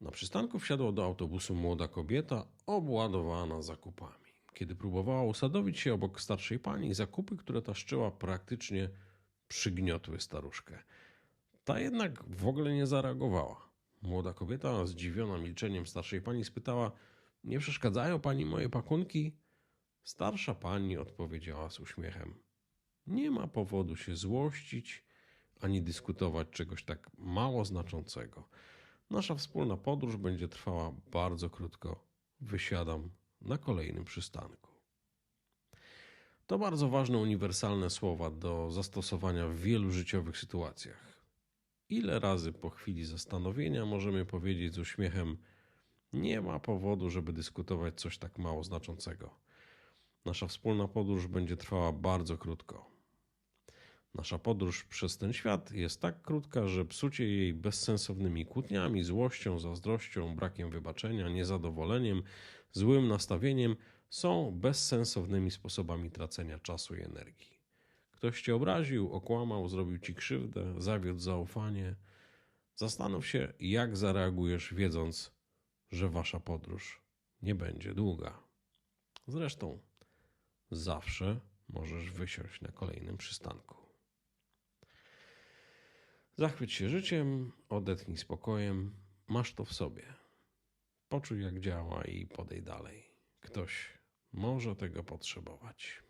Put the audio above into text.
Na przystanku wsiadła do autobusu młoda kobieta obładowana zakupami. Kiedy próbowała usadowić się obok starszej pani, zakupy, które taszczyła, praktycznie przygniotły staruszkę. Ta jednak w ogóle nie zareagowała. Młoda kobieta, zdziwiona milczeniem starszej pani, spytała: Nie przeszkadzają pani moje pakunki? Starsza pani odpowiedziała z uśmiechem: Nie ma powodu się złościć ani dyskutować czegoś tak mało znaczącego. Nasza wspólna podróż będzie trwała bardzo krótko. Wysiadam na kolejnym przystanku. To bardzo ważne, uniwersalne słowa do zastosowania w wielu życiowych sytuacjach. Ile razy po chwili zastanowienia możemy powiedzieć z uśmiechem: Nie ma powodu, żeby dyskutować coś tak mało znaczącego. Nasza wspólna podróż będzie trwała bardzo krótko. Nasza podróż przez ten świat jest tak krótka, że psucie jej bezsensownymi kłótniami, złością, zazdrością, brakiem wybaczenia, niezadowoleniem, złym nastawieniem są bezsensownymi sposobami tracenia czasu i energii. Ktoś cię obraził, okłamał, zrobił ci krzywdę, zawiódł zaufanie. Zastanów się, jak zareagujesz, wiedząc, że wasza podróż nie będzie długa. Zresztą, zawsze możesz wysiąść na kolejnym przystanku. Zachwyć się życiem, odetchnij spokojem, masz to w sobie. Poczuj, jak działa i podej dalej. Ktoś może tego potrzebować.